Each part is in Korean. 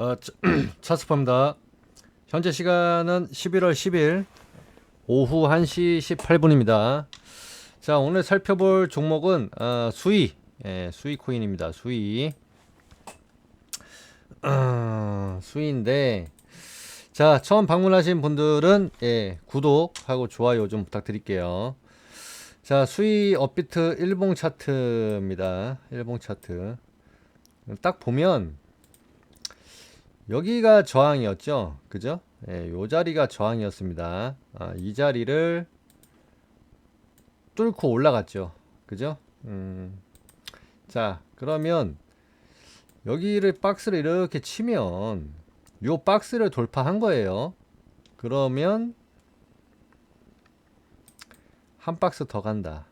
어, 차- 차스퍼입니다. 현재 시간은 11월 10일 오후 1시 18분입니다. 자, 오늘 살펴볼 종목은 어, 수위, 예, 수위 코인입니다. 수위. 어, 수위인데 자, 처음 방문하신 분들은 예, 구독하고 좋아요 좀 부탁드릴게요. 자, 수위 업비트 일봉 차트입니다. 일봉 차트. 딱 보면 여기가 저항이었죠. 그죠? 예, 요 자리가 저항이었습니다. 아, 이 자리를 뚫고 올라갔죠. 그죠? 음. 자, 그러면 여기를 박스를 이렇게 치면 요 박스를 돌파한 거예요. 그러면 한 박스 더 간다.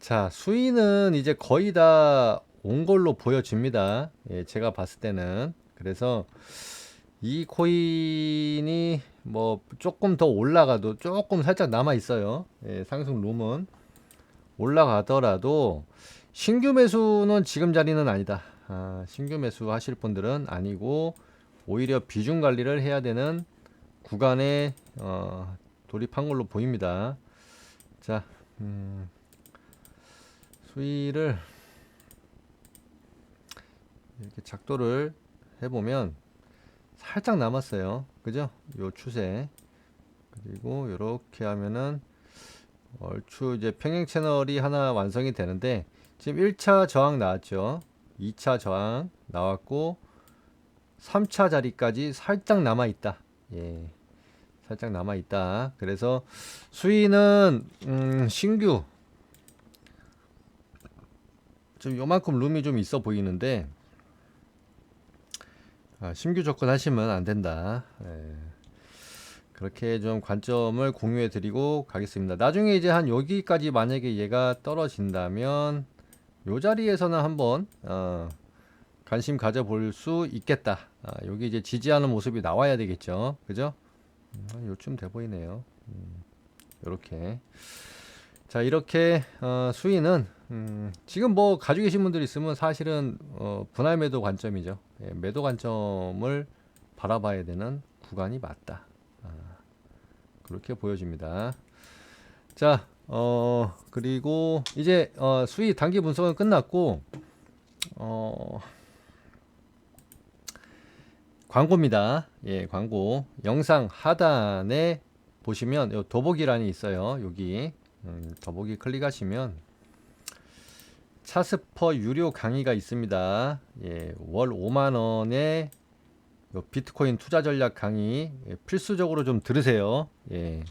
자, 수위는 이제 거의 다 온 걸로 보여집니다. 예, 제가 봤을 때는. 그래서 이 코인이 뭐 조금 더 올라가도 조금 살짝 남아 있어요. 예, 상승 룸은 올라가더라도 신규 매수는 지금 자리는 아니다. 아, 신규 매수 하실 분들은 아니고 오히려 비중 관리를 해야 되는 구간에 어, 돌입한 걸로 보입니다. 자, 음, 수위를 이렇게 작도를 해보면 살짝 남았어요. 그죠? 요 추세. 그리고 이렇게 하면은 얼추 이제 평행 채널이 하나 완성이 되는데 지금 1차 저항 나왔죠. 2차 저항 나왔고 3차 자리까지 살짝 남아 있다. 예. 살짝 남아 있다. 그래서 수위는 음, 신규 좀 요만큼 룸이 좀 있어 보이는데 아, 신규 접근 하시면 안 된다. 예. 그렇게 좀 관점을 공유해 드리고 가겠습니다. 나중에 이제 한 여기까지 만약에 얘가 떨어진다면 요 자리에서는 한번 어, 관심 가져볼 수 있겠다. 아, 여기 이제 지지하는 모습이 나와야 되겠죠. 그죠? 음, 한 요쯤 돼 보이네요. 음, 요렇게. 자, 이렇게 어, 수위는 음, 지금 뭐 가지고 계신 분들 있으면 사실은 어, 분할 매도 관점이죠. 예, 매도 관점을 바라봐야 되는 구간이 맞다. 아, 그렇게 보여집니다. 자, 어, 그리고 이제 어, 수위 단기 분석은 끝났고 어, 광고입니다. 예, 광고. 영상 하단에 보시면 요 더보기란이 있어요. 여기 음, 더보기 클릭하시면 차스퍼 유료 강의가 있습니다. 예, 월 5만 원에 요 비트코인 투자 전략 강의 예, 필수적으로 좀 들으세요. 예.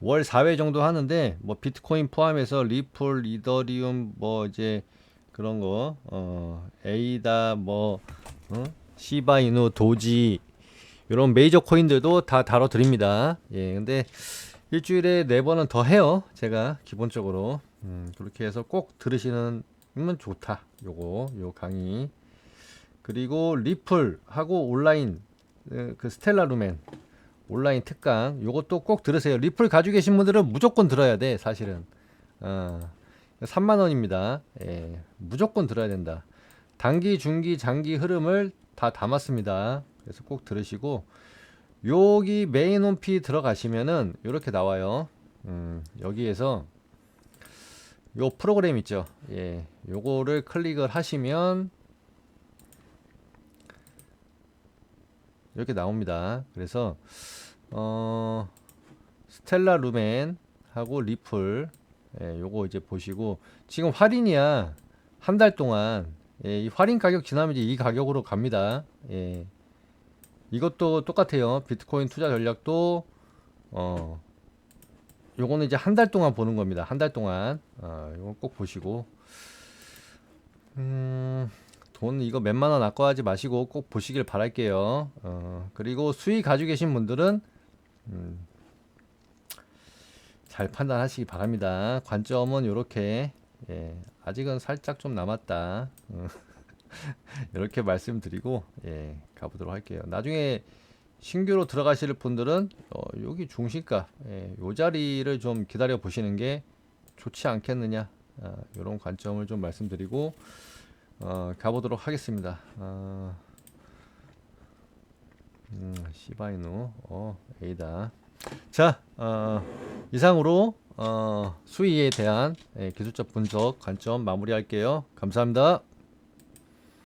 월 4회 정도 하는데 뭐 비트코인 포함해서 리플, 이더리움 뭐 이제 그런 거 어, 에이다 뭐 어? 시바이누, 도지 이런 메이저 코인들도 다 다뤄 드립니다. 예. 근데 일주일에 네 번은 더 해요. 제가 기본적으로 음, 그렇게 해서 꼭 들으시는 면 좋다. 요거 요 강의 그리고 리플 하고 온라인 어, 그 스텔라 루멘 온라인 특강 요것도 꼭 들으세요. 리플 가지고 계신 분들은 무조건 들어야 돼. 사실은 어, 3만 원입니다. 예, 무조건 들어야 된다. 단기, 중기, 장기 흐름을 다 담았습니다. 그래서 꼭 들으시고 여기 메인 홈피 들어가시면은 이렇게 나와요. 음, 여기에서 요 프로그램 있죠. 예, 요거를 클릭을 하시면 이렇게 나옵니다. 그래서 어 스텔라 루멘 하고 리플 예, 요거 이제 보시고 지금 할인이야 한 달 동안 예, 이 할인 가격 지나면 이제 이 가격으로 갑니다. 예. 이것도 똑같아요. 비트코인 투자 전략도 어 요거는 이제 한 달 동안 보는 겁니다. 한 달 동안 어, 요거 꼭 보시고 음. 돈 이거 몇만 원 아까워하지 마시고 꼭 보시길 바랄게요. 어, 그리고 수익 가지고 계신 분들은 음, 잘 판단하시기 바랍니다. 관점은 이렇게 예, 아직은 살짝 좀 남았다. 어, 이렇게 말씀드리고 예, 가보도록 할게요. 나중에 신규로 들어가실 분들은 어, 여기 중심가 예, 요 자리를 좀 기다려 보시는 게 좋지 않겠느냐 아, 이런 관점을 좀 말씀드리고 어, 가보도록 하겠습니다. 어, 음, 시바이누. 어, A다. 자, 어, 이상으로 어, 수위에 대한 예, 기술적 분석 관점 마무리할게요. 감사합니다.